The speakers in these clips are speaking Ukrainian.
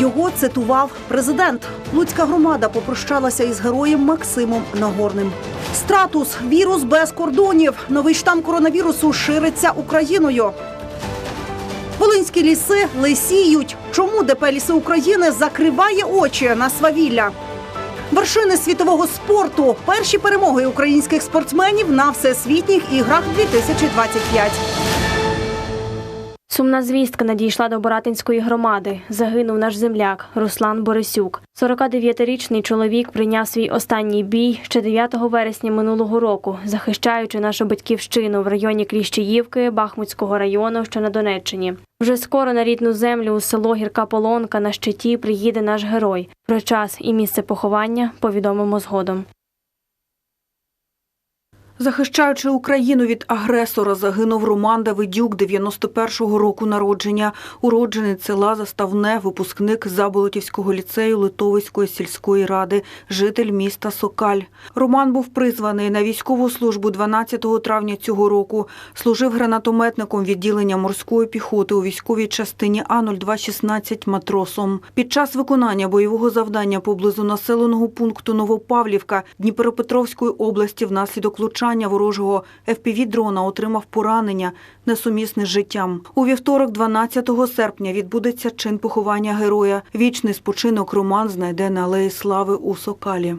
Його цитував президент. Луцька громада попрощалася із героєм Максимом Нагорним. Стратус вірус без кордонів. Новий штам коронавірусу шириться Україною. Волинські ліси лисіють. Чому ДП «Ліси України закриває очі на свавілля? Вершини світового спорту. Перші перемоги українських спортсменів на всесвітніх іграх 2025. Сумна звістка надійшла до Боратинської громади. Загинув наш земляк Руслан Борисюк. 49-річний чоловік прийняв свій останній бій ще 9 вересня минулого року, захищаючи нашу батьківщину в районі Кліщіївки Бахмутського району, що на Донеччині. Вже скоро на рідну землю у село Гірка Полонка на щиті приїде наш герой. Про час і місце поховання повідомимо згодом. Захищаючи Україну від агресора, загинув Роман Давидюк, 91-го року народження, уродженець села Заставне, випускник Заболотівського ліцею Литовицької сільської ради, житель міста Сокаль. Роман був призваний на військову службу 12 травня цього року. Служив гранатометником відділення морської піхоти у військовій частині А-0216 матросом. Під час виконання бойового завдання поблизу населеного пункту Новопавлівка Дніпропетровської області внаслідок влучання ворожого FPV-дрона отримав поранення, несумісне з життям. У вівторок, 12 серпня, відбудеться чин поховання героя. Вічний спочинок Роман знайде на Алеї Слави у Сокалі.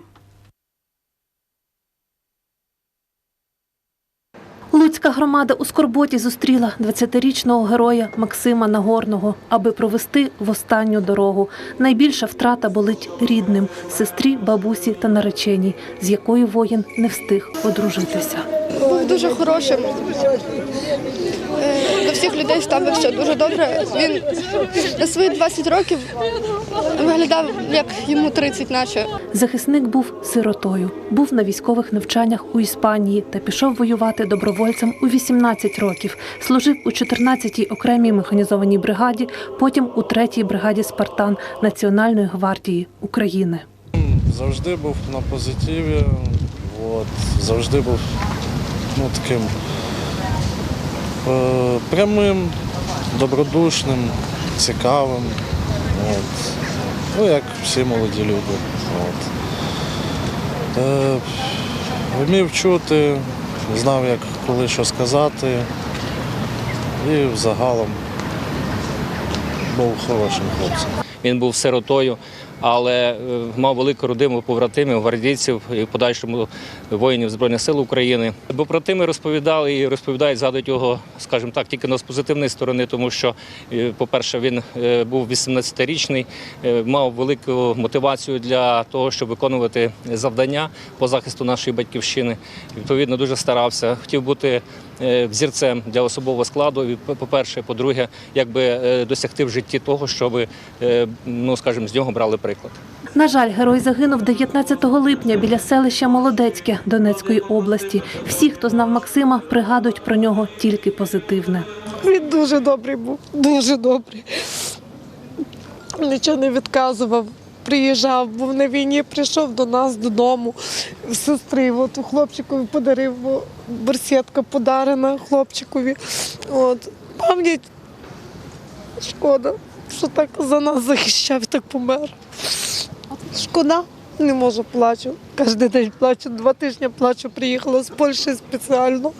Луцька громада у Скорботі зустріла 20-річного героя Максима Нагорного, аби провести в останню дорогу. Найбільша втрата болить рідним, сестрі, бабусі та нареченій, з якою воїн не встиг одружитися. був дуже хорошим. До всіх людей ставився дуже добре. Він на свої 20 років виглядав як йому 30 наче. Захисник був сиротою, був на військових навчаннях у Іспанії та пішов воювати добровольцем у 18 років. Служив у 14-й окремій механізованій бригаді, потім у 3-й бригаді Спартан Національної гвардії України. завжди був на позитиві, от, завжди був ну, таким прямим, добродушним, цікавим. От. Ну, як всі молоді люди. От. Е, вмів чути, знав, як коли що сказати, і взагалом був хорошим хлопцем. Він був сиротою, але е, мав велику родину побратимів, гвардійців і подальшому воїнів Збройних сил України. Бо братими розповідали і розповідають, згадують його, скажімо так, тільки з позитивної сторони, тому що, е, по-перше, він е, був 18-річний, е, мав велику мотивацію для того, щоб виконувати завдання по захисту нашої батьківщини. Відповідно, дуже старався, хотів бути взірцем для особового складу. По-перше, по-друге, якби досягти в житті того, щоб, ну скажімо, з нього брали приклад. На жаль, герой загинув 19 липня біля селища Молодецьке Донецької області. Всі, хто знав Максима, пригадують про нього тільки позитивне. Він дуже добрий був, дуже добрий. Нічого не відказував. Приїжджав, був на війні, прийшов до нас додому. Сестри, от у хлопчикові подарив о, барсетка подарена хлопчикові. От. Пам'ять шкода, що так за нас захищав і так помер. Шкода, не можу плачу. Кожен день плачу, два тижні плачу, приїхала з Польщі спеціально.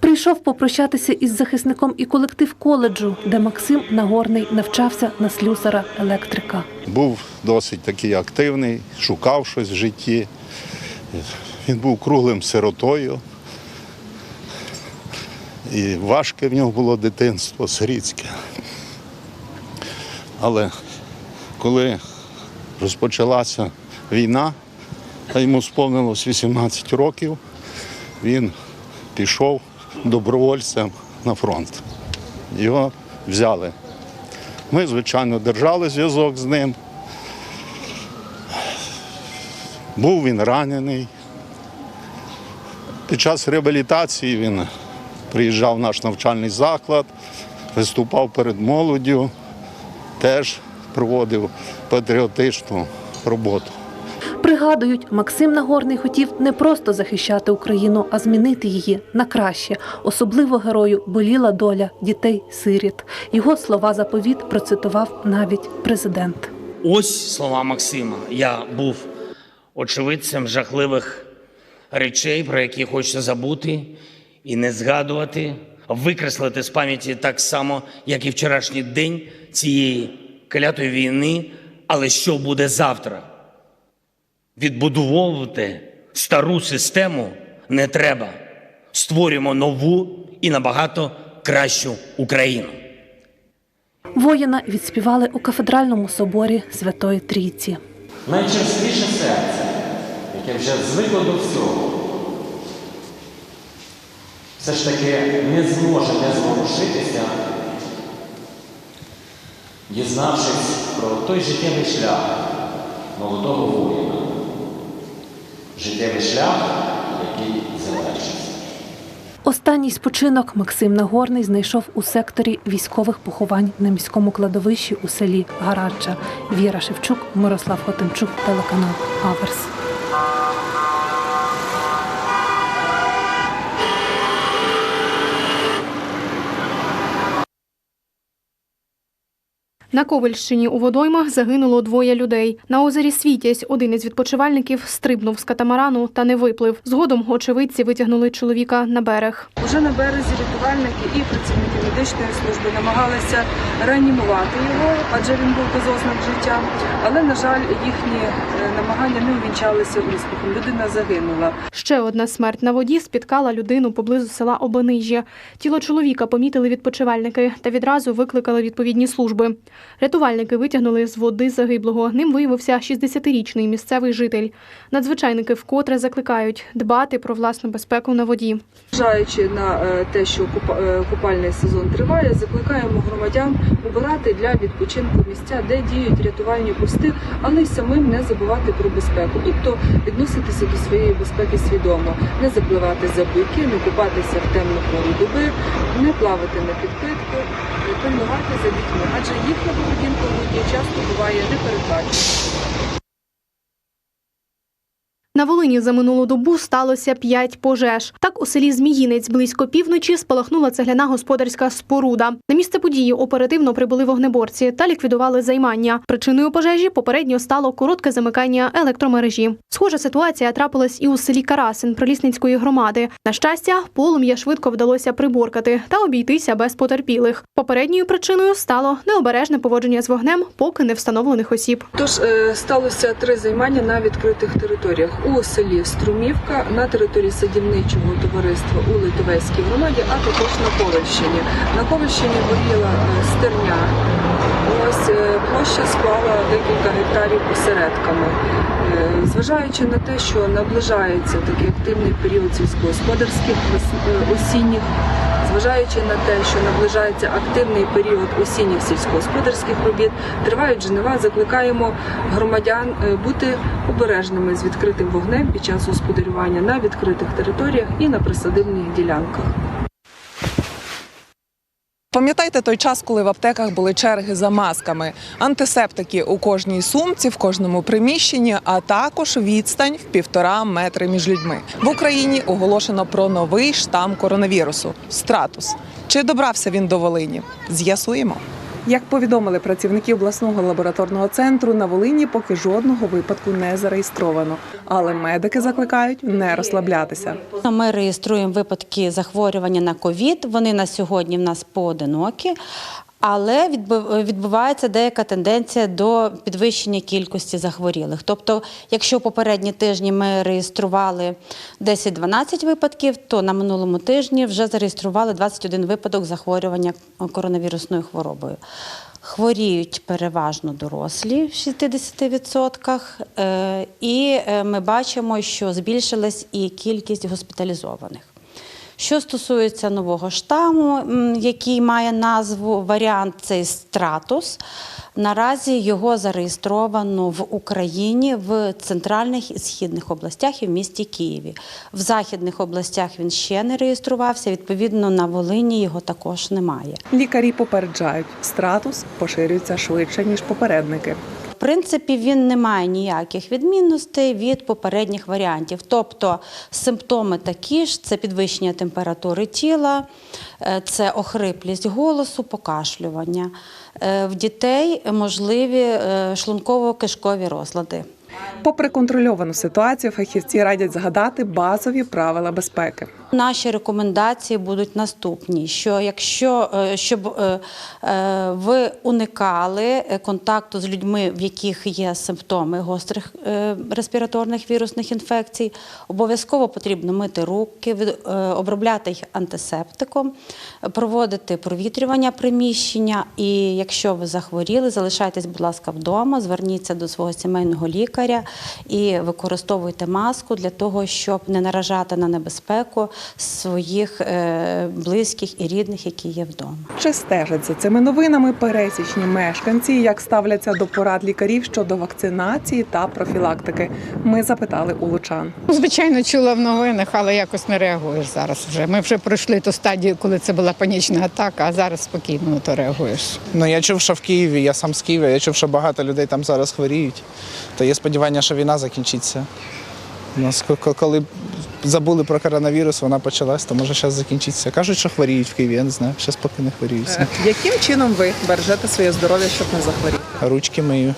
Прийшов попрощатися із захисником і колектив коледжу, де Максим Нагорний навчався на слюсара електрика. Був досить такий активний, шукав щось в житті. Він був круглим сиротою. І важке в нього було дитинство сирітське. Але коли розпочалася війна, а йому сповнилось 18 років, він пішов добровольцем на фронт. Його взяли. Ми, звичайно, держали зв'язок з ним. Був він ранений. Під час реабілітації він приїжджав в наш навчальний заклад, виступав перед молоддю, теж проводив патріотичну роботу. Пригадують, Максим Нагорний хотів не просто захищати Україну, а змінити її на краще. Особливо герою боліла доля дітей-сиріт. Його слова заповіт процитував навіть президент. Ось слова Максима. Я був очевидцем жахливих речей, про які хочеться забути і не згадувати, викреслити з пам'яті так само, як і вчорашній день цієї клятої війни. Але що буде завтра? Відбудовувати стару систему не треба. Створюємо нову і набагато кращу Україну. Воїна відспівали у кафедральному соборі Святої Трійці. найчерствіше серце, яке вже звикло до всього, все ж таки не зможе не зворушитися, дізнавшись про той життєвий шлях молодого воїна. Життєвий шлях, який завершився. Останній спочинок Максим Нагорний знайшов у секторі військових поховань на міському кладовищі у селі Гарача. Віра Шевчук, Мирослав Хотимчук, телеканал Аверс. На Ковальщині у водоймах загинуло двоє людей. На озері Світязь один із відпочивальників стрибнув з катамарану та не виплив. Згодом очевидці витягнули чоловіка на берег. Уже на березі рятувальники і працівники медичної служби намагалися реанімувати його, адже він був без ознак життя. Але, на жаль, їхні е, намагання не увінчалися успіхом. Людина загинула. Ще одна смерть на воді спіткала людину поблизу села Обенижжя. Тіло чоловіка помітили відпочивальники та відразу викликали відповідні служби. Рятувальники витягнули з води загиблого. Ним виявився 60-річний місцевий житель. Надзвичайники вкотре закликають дбати про власну безпеку на воді. Зважаючи на е, те, що е, купальний сезон триває, закликаємо громадян обирати для відпочинку місця, де діють рятувальні пости, але й самим не забувати про безпеку, тобто відноситися до своєї безпеки свідомо, не запливати за буйки, не купатися в темну пору доби, не плавати на підпитку, пильнувати за дітьми, адже їхня поведінка в часто буває непередбачена. На Волині за минулу добу сталося п'ять пожеж. Так у селі Зміїнець близько півночі спалахнула цегляна господарська споруда. На місце події оперативно прибули вогнеборці та ліквідували займання. Причиною пожежі попередньо стало коротке замикання електромережі. Схожа ситуація трапилась і у селі Карасин Прилісницької громади. На щастя, полум'я швидко вдалося приборкати та обійтися без потерпілих. Попередньою причиною стало необережне поводження з вогнем, поки не встановлених осіб. Тож е, сталося три займання на відкритих територіях у селі Струмівка, на території садівничого товариства у Литовецькій громаді, а також на Ковальщині. На Ковальщині горіла е, стерня. Ось е, площа склала декілька гектарів осередками. Е, Зважаючи на те, що наближається такий активний період сільськогосподарських осінніх Зважаючи на те, що наближається активний період осінніх сільськогосподарських робіт, тривають жнива, закликаємо громадян е, бути обережними з відкритим вогнем під час господарювання на відкритих територіях і на присадибних ділянках. Пам'ятаєте той час, коли в аптеках були черги за масками, антисептики у кожній сумці, в кожному приміщенні, а також відстань в півтора метри між людьми. В Україні оголошено про новий штам коронавірусу стратус. Чи добрався він до Волині? З'ясуємо. Як повідомили працівники обласного лабораторного центру, на Волині поки жодного випадку не зареєстровано, але медики закликають не розслаблятися. Ми реєструємо випадки захворювання на ковід. Вони на сьогодні в нас поодинокі. Але відбу- відбувається деяка тенденція до підвищення кількості захворілих. Тобто, якщо попередні тижні ми реєстрували 10-12 випадків, то на минулому тижні вже зареєстрували 21 випадок захворювання коронавірусною хворобою. Хворіють переважно дорослі в 60%, е, і е, ми бачимо, що збільшилась і кількість госпіталізованих. Що стосується нового штаму, який має назву варіант цей стратус, наразі його зареєстровано в Україні в центральних і східних областях і в місті Києві. В західних областях він ще не реєструвався. Відповідно, на Волині його також немає. Лікарі попереджають, стратус поширюється швидше ніж попередники. Принципі, він не має ніяких відмінностей від попередніх варіантів. Тобто симптоми такі ж: це підвищення температури тіла, е, це охриплість голосу, покашлювання. Е, В дітей можливі е, шлунково-кишкові розлади. Попри контрольовану ситуацію, фахівці радять згадати базові правила безпеки. Наші рекомендації будуть наступні: що якщо е, щоб е, е, ви уникали контакту з людьми, в яких є симптоми гострих респіраторних вірусних інфекцій, обов'язково потрібно мити руки, обробляти їх антисептиком, проводити провітрювання приміщення. І якщо ви захворіли, залишайтесь, будь ласка, вдома, зверніться до свого сімейного лікаря і використовуйте маску для того, щоб не наражати на небезпеку своїх е, близьких і рідних, які є вдома. Чи стежать за цими новинами пересічні мешканці? Як ставляться до порад лікарів щодо вакцинації та профілактики? Ми запитали у лучан. Звичайно, чула в новинах, але якось не реагуєш зараз вже. Ми вже пройшли ту стадію, коли це була панічна атака, а зараз спокійно на то реагуєш. Ну я чув, що в Києві, я сам з Києва, я чув, що багато людей там зараз хворіють. То є сподівання, що війна закінчиться. У нас коли забули про коронавірус, вона почалась, то може зараз закінчиться. Кажуть, що хворіють в Києві, я не знаю, зараз поки не хворіються. Яким чином ви бережете своє здоров'я, щоб не захворіти? Ручки мию.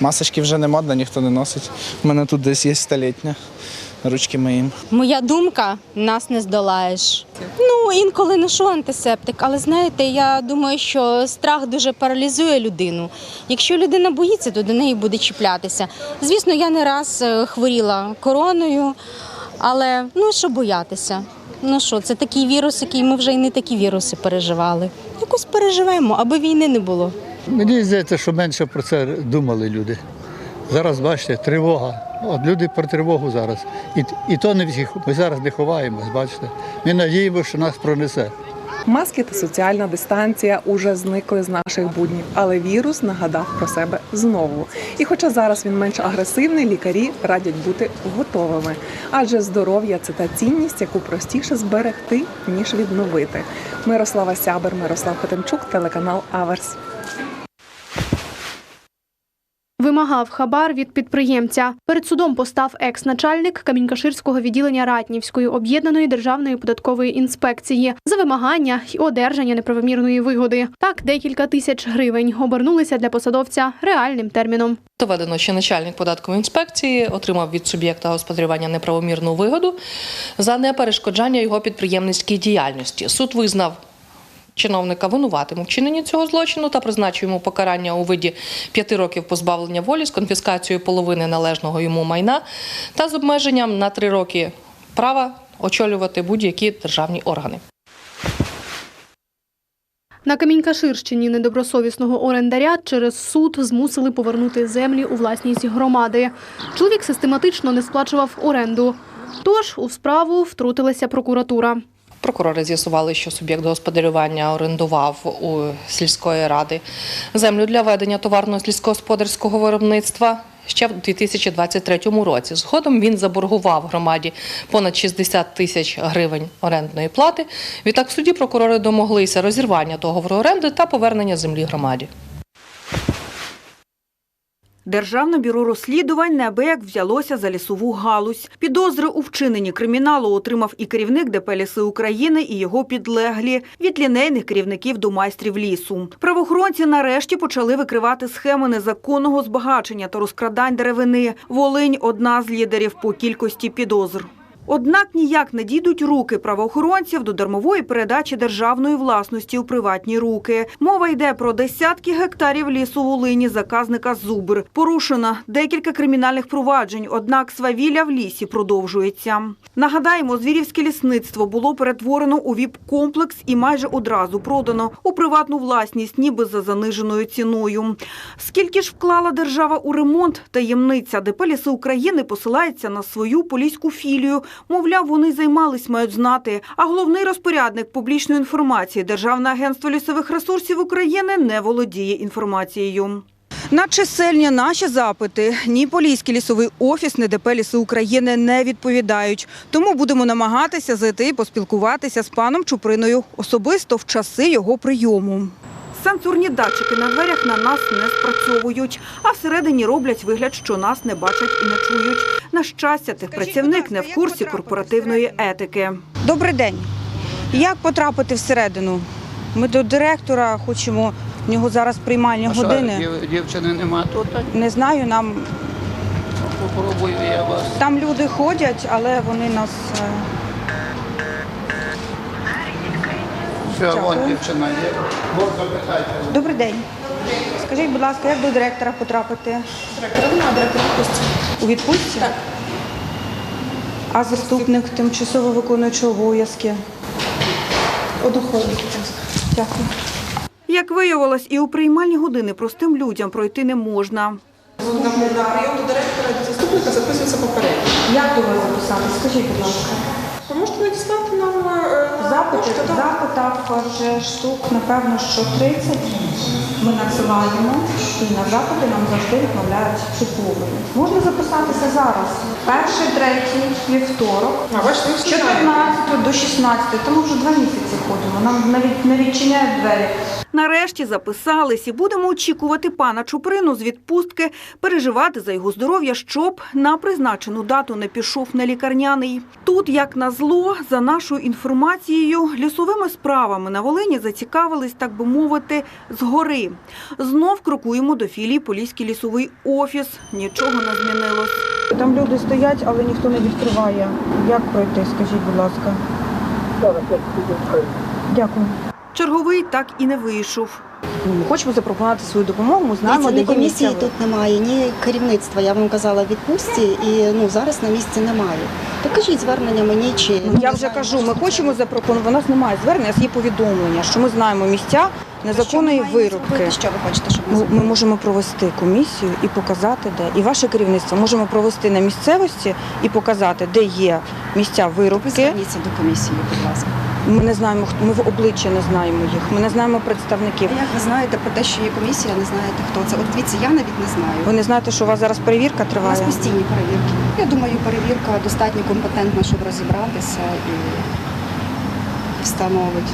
Масочки вже не модно, ніхто не носить. У мене тут десь є столітня. Ручки моїм. Моя думка нас не здолаєш. Ну інколи ношу антисептик, але знаєте, я думаю, що страх дуже паралізує людину. Якщо людина боїться, то до неї буде чіплятися. Звісно, я не раз е, хворіла короною, але ну що боятися? Ну що, це такий вірус, який ми вже й не такі віруси переживали. Якось переживемо, аби війни не було. Мені здається, що менше про це думали люди. Зараз бачите, тривога. От люди про тривогу зараз. І, і то не всіх. Ми зараз не ховаємось, бачите. Ми надіємося, що нас пронесе. Маски та соціальна дистанція уже зникли з наших буднів, але вірус нагадав про себе знову. І хоча зараз він менш агресивний, лікарі радять бути готовими, адже здоров'я це та цінність, яку простіше зберегти ніж відновити. Мирослава Сябер, Мирослав Хотимчук, телеканал Аверс. Вимагав хабар від підприємця. Перед судом постав екс-начальник Камінькаширського відділення Ратнівської об'єднаної державної податкової інспекції за вимагання й одержання неправомірної вигоди. Так, декілька тисяч гривень обернулися для посадовця реальним терміном. Доведено, що начальник податкової інспекції отримав від суб'єкта господарювання неправомірну вигоду за неперешкоджання його підприємницькій діяльності. Суд визнав чиновника винуватим у вчиненні цього злочину та призначив йому покарання у виді п'яти років позбавлення волі з конфіскацією половини належного йому майна та з обмеженням на три роки права очолювати будь-які державні органи. На Камінькаширщині недобросовісного орендаря через суд змусили повернути землі у власність громади. Чоловік систематично не сплачував оренду. Тож у справу втрутилася прокуратура. Прокурори з'ясували, що суб'єкт господарювання орендував у сільської ради землю для ведення товарного сільськогосподарського виробництва ще в 2023 році. Згодом він заборгував громаді понад 60 тисяч гривень орендної плати. Відтак в суді прокурори домоглися розірвання договору оренди та повернення землі громаді. Державне бюро розслідувань неабияк взялося за лісову галузь. Підозри у вчиненні криміналу отримав і керівник ДП «Ліси України, і його підлеглі від лінейних керівників до майстрів лісу. Правоохоронці нарешті почали викривати схеми незаконного збагачення та розкрадань деревини. Волинь одна з лідерів по кількості підозр. Однак ніяк не дійдуть руки правоохоронців до дармової передачі державної власності у приватні руки. Мова йде про десятки гектарів лісу Волині заказника Зубр. Порушено декілька кримінальних проваджень, однак свавілля в лісі продовжується. Нагадаємо, звірівське лісництво було перетворено у ВІП-комплекс і майже одразу продано у приватну власність, ніби за заниженою ціною. Скільки ж вклала держава у ремонт, таємниця ДП «Ліси України посилається на свою поліську філію. Мовляв, вони займались, мають знати. А головний розпорядник публічної інформації Державне агентство лісових ресурсів України не володіє інформацією. На чисельні наші запити ні Поліський лісовий офіс, ні ДП «Ліси України не відповідають. Тому будемо намагатися зайти і поспілкуватися з паном Чуприною особисто в часи його прийому. Сенсорні датчики на дверях на нас не спрацьовують, а всередині роблять вигляд, що нас не бачать і не чують. На щастя, техпрацівник не в курсі корпоративної етики. Добрий день. Як потрапити всередину? Ми до директора хочемо. В нього зараз приймальні години. Дівчини нема тут. Не знаю, нам Попробую я вас. там люди ходять, але вони нас. Е, вон дівчина є. Вон запитайте. Добрий день. Скажіть, будь ласка, як до директора потрапити? Директора немає, директор відпустці. У відпустці? Так. А заступник тимчасово виконуючого обов'язки? Одну. Дякую. Як виявилось, і у приймальні години простим людям пройти не можна. На прийом до директора і до заступника записується попередньо. Як до вас записати? Скажіть, будь ласка. Ви можете надіслати так? запитах вже штук, напевно, що 30 ми надсилаємо, і на запити нам завжди відмовляють типовою. Можна записатися зараз. Перший, третій, вівторок, з 14 до 16, тому вже два місяці ходимо. Нам навіть не відчиняють двері. Нарешті записались і будемо очікувати пана Чуприну з відпустки, переживати за його здоров'я, щоб на призначену дату не пішов на лікарняний. Тут, як назло, за нашою інформацією, лісовими справами на Волині зацікавились, так би мовити, згори. Знов крокуємо до філії Поліський лісовий офіс. Нічого не змінилось. Там люди стоять, але ніхто не відкриває. Як пройти, скажіть, будь ласка. Дякую. Черговий так і не вийшов. Ми хочемо запропонувати свою допомогу. Ми знаємо, де ні комісії комісія. тут немає, ні керівництва. Я вам казала в відпустці, і ну зараз на місці немає. Покажіть звернення мені чи Ну, я вже кажу, ми хочемо запропонувати. У нас немає звернення, у нас є повідомлення, що ми знаємо місця незаконної вирубки. Що ви хочете, щоб ми Ми, можемо провести комісію і показати, де. І ваше керівництво можемо провести на місцевості і показати, де є місця Ви зверніться до комісії, будь ласка. Ми не знаємо, ми в обличчя не знаємо їх. Ми не знаємо представників. А як ви знаєте про те, що є комісія, не знаєте хто це? От дивіться, я навіть не знаю. Ви не знаєте, що у вас зараз перевірка У нас триває? постійні перевірки. Я думаю, перевірка достатньо компетентна, щоб розібратися і встановить,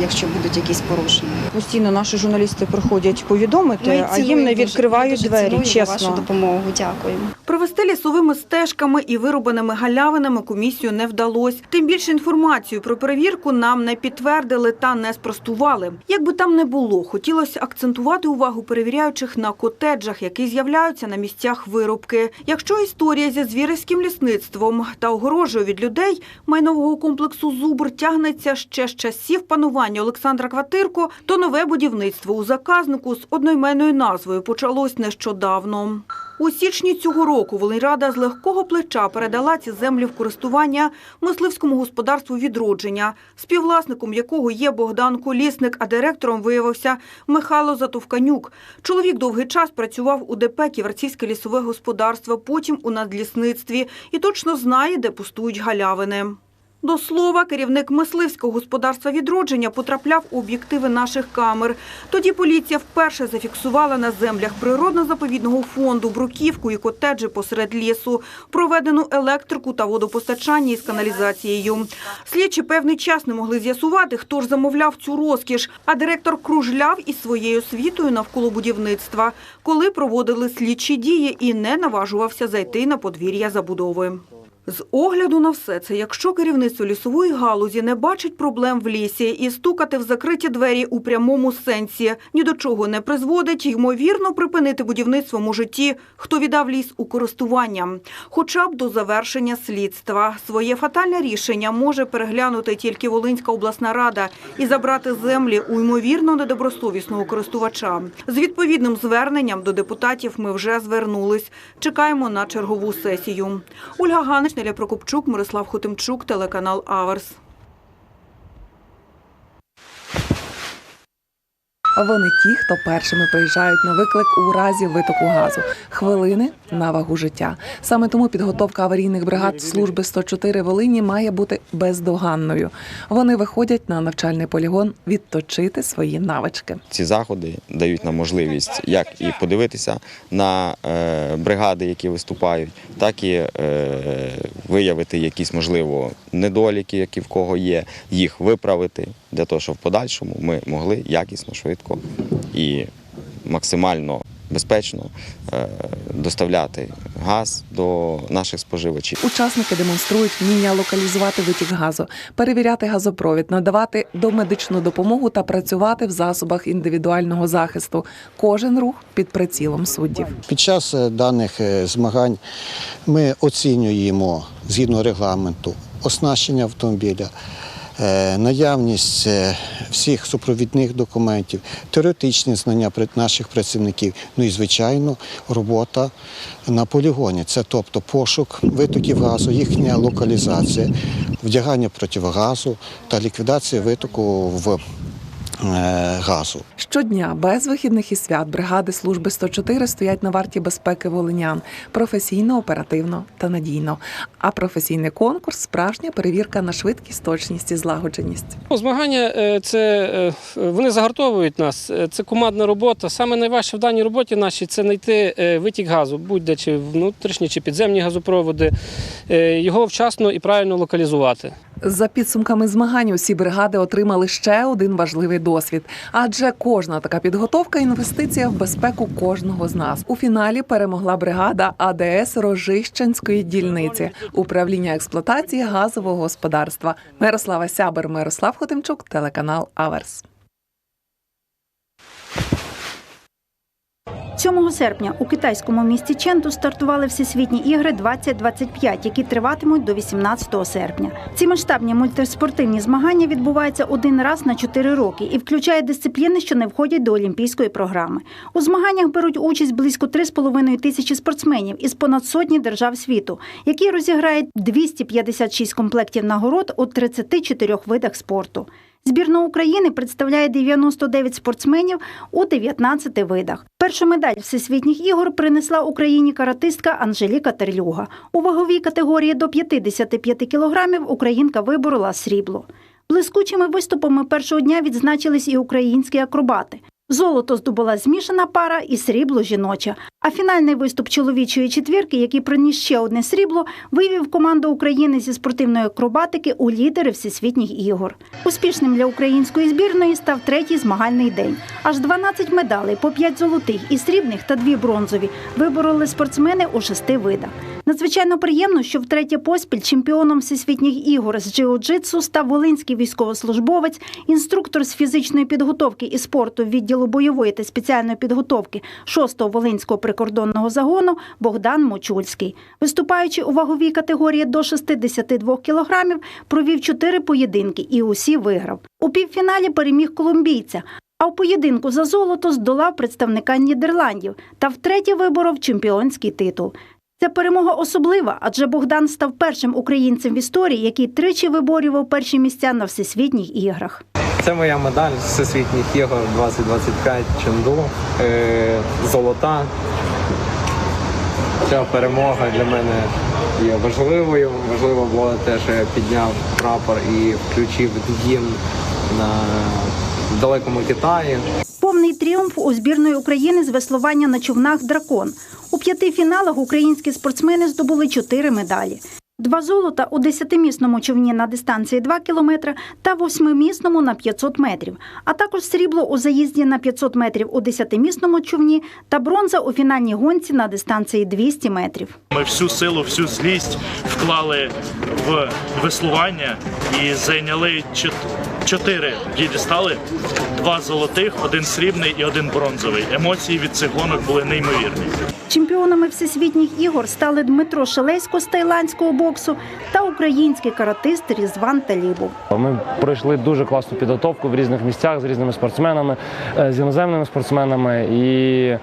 якщо будуть якісь порушення. Постійно наші журналісти приходять повідомити, Ми а їм не відкривають дуже двері. цінуємо Чесно. вашу допомогу. Дякуємо. Провести лісовими стежками і вирубаними галявинами комісію не вдалося. Тим більше інформацію про перевірку нам не підтвердили та не спростували. Як би там не було, хотілося акцентувати увагу перевіряючих на котеджах, які з'являються на місцях вирубки. Якщо історія зі звірським лісництвом та огорожею від людей майнового комплексу Зубр тягнеться ще з часів панування Олександра Кватирко, то нове будівництво у заказнику з одноіменною назвою почалось нещодавно. У січні цього року Волиньрада з легкого плеча передала ці землі в користування мисливському господарству «Відродження», співвласником якого є Богдан Колісник, а директором виявився Михайло Затовканюк. Чоловік довгий час працював у ДП «Ківерцівське лісове господарство», потім у надлісництві і точно знає, де пустують галявини. До слова, керівник мисливського господарства відродження потрапляв у об'єктиви наших камер. Тоді поліція вперше зафіксувала на землях природно-заповідного фонду бруківку і котеджі посеред лісу, проведену електрику та водопостачання із каналізацією. Слідчі певний час не могли з'ясувати, хто ж замовляв цю розкіш, а директор кружляв із своєю світою навколо будівництва, коли проводили слідчі дії і не наважувався зайти на подвір'я забудови. З огляду на все це, якщо керівництво лісової галузі не бачить проблем в лісі і стукати в закриті двері у прямому сенсі ні до чого не призводить, ймовірно, припинити будівництво може ті, хто віддав ліс у користування, хоча б до завершення слідства. Своє фатальне рішення може переглянути тільки Волинська обласна рада і забрати землі у ймовірно недобросовісного користувача. З відповідним зверненням до депутатів ми вже звернулись. Чекаємо на чергову сесію. Ольга Ганич, Неля Прокопчук, Мирослав Хотимчук, телеканал Аверс. Вони ті, хто першими приїжджають на виклик у разі витоку газу. Хвилини на вагу життя. Саме тому підготовка аварійних бригад служби 104 Волині має бути бездоганною. Вони виходять на навчальний полігон відточити свої навички. Ці заходи дають нам можливість як і подивитися на е, бригади, які виступають, так і е, виявити якісь можливо недоліки, які в кого є, їх виправити для того, щоб в подальшому ми могли якісно швидко швидко і максимально безпечно е, доставляти газ до наших споживачів. Учасники демонструють вміння локалізувати витік газу, перевіряти газопровід, надавати домедичну допомогу та працювати в засобах індивідуального захисту. Кожен рух під прицілом суддів. Під час е, даних е, змагань ми оцінюємо згідно регламенту оснащення автомобіля, наявність е, всіх супровідних документів, теоретичні знання наших працівників, ну і звичайно робота на полігоні. Це тобто пошук витоків газу, їхня локалізація, вдягання противогазу та ліквідація витоку в е, газу. Щодня без вихідних і свят бригади служби 104 стоять на варті безпеки волинян професійно, оперативно та надійно. А професійний конкурс справжня перевірка на швидкість, точність і злагодженість. Ну, Змагання е, це е, вони загартовують нас. Е, Це командна робота. Саме найважче в даній роботі нашій це знайти е, витік газу, будь-де чи внутрішні, чи підземні газопроводи, е, його вчасно і правильно локалізувати. За підсумками змагань усі бригади отримали ще один важливий досвід, адже кожна така підготовка інвестиція в безпеку кожного з нас. У фіналі перемогла бригада АДС Рожищенської дільниці управління експлуатації газового господарства. Мирослава Сябер, Мирослав Хотимчук, телеканал Аверс. 7 серпня у китайському місті Ченту стартували всесвітні ігри 2025, які триватимуть до 18 серпня. Ці масштабні мультиспортивні змагання відбуваються один раз на 4 роки і включають дисципліни, що не входять до олімпійської програми. У змаганнях беруть участь близько 3,5 тисячі спортсменів із понад сотні держав світу, які розіграють 256 комплектів нагород у 34 видах спорту. Збірна України представляє 99 спортсменів у 19 видах. Першу медаль всесвітніх ігор принесла Україні каратистка Анжеліка Терлюга. У ваговій категорії до 55 кілограмів українка виборола срібло. Блискучими виступами першого дня відзначились і українські акробати. Золото здобула змішана пара і срібло жіноча. А фінальний виступ чоловічої четвірки, який приніс ще одне срібло, вивів команду України зі спортивної акробатики у лідери всесвітніх ігор. Успішним для української збірної став третій змагальний день. Аж 12 медалей, по 5 золотих і срібних та 2 бронзові вибороли спортсмени у шести видах. Надзвичайно приємно, що втретє поспіль чемпіоном всесвітніх ігор з джиу-джитсу став волинський військовослужбовець, інструктор з фізичної підготовки і спорту відділу бойової та спеціальної підготовки 6-го волинського прикордонного загону Богдан Мочульський. Виступаючи у ваговій категорії до 62 кілограмів, провів чотири поєдинки і усі виграв. У півфіналі переміг колумбійця. А в поєдинку за золото здолав представника Нідерландів та втретє виборов чемпіонський титул. Ця перемога особлива, адже Богдан став першим українцем в історії, який тричі виборював перші місця на всесвітніх іграх. Це моя медаль всесвітніх ігор 2025 Ченду. Е, золота. Ця перемога для мене є важливою. Важливо було те, що я підняв прапор і включив гімн на далекому Китаї. Повний тріумф у збірної України з веслування на човнах Дракон. У п'яти фіналах українські спортсмени здобули чотири медалі. Два золота у десятимісному човні на дистанції 2 кілометри та восьмимісному на 500 метрів, а також срібло у заїзді на 500 метрів у десятимісному човні та бронза у фінальній гонці на дистанції 200 метрів. Ми всю силу, всю злість вклали в веслування і зайняли чотири дідістали, два золотих, один срібний і один бронзовий. Емоції від цих гонок були неймовірні. Чемпіонами всесвітніх ігор стали Дмитро Шелесько з тайландського боксу та український каратист Різван Талібов. Ми пройшли дуже класну підготовку в різних місцях з різними спортсменами, е, з іноземними спортсменами. І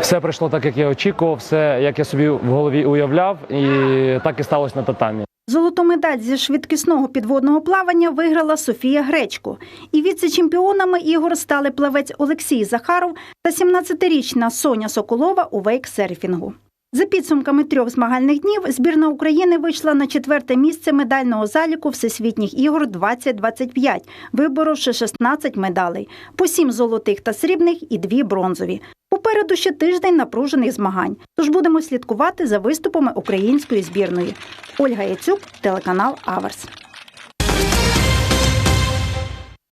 все пройшло так, як я очікував, все як я собі в голові уявляв, і так і сталося на татамі. Золоту медаль зі швидкісного підводного плавання виграла Софія Гречко. І віце-чемпіонами ігор стали плавець Олексій Захаров та 17-річна Соня Соколова у вейксерфінгу. За підсумками трьох змагальних днів збірна України вийшла на четверте місце медального заліку Всесвітніх ігор 2025, виборовши 16 медалей, по сім золотих та срібних і дві бронзові. Попереду ще тиждень напружених змагань. Тож будемо слідкувати за виступами української збірної. Ольга Яцюк, телеканал Аверс.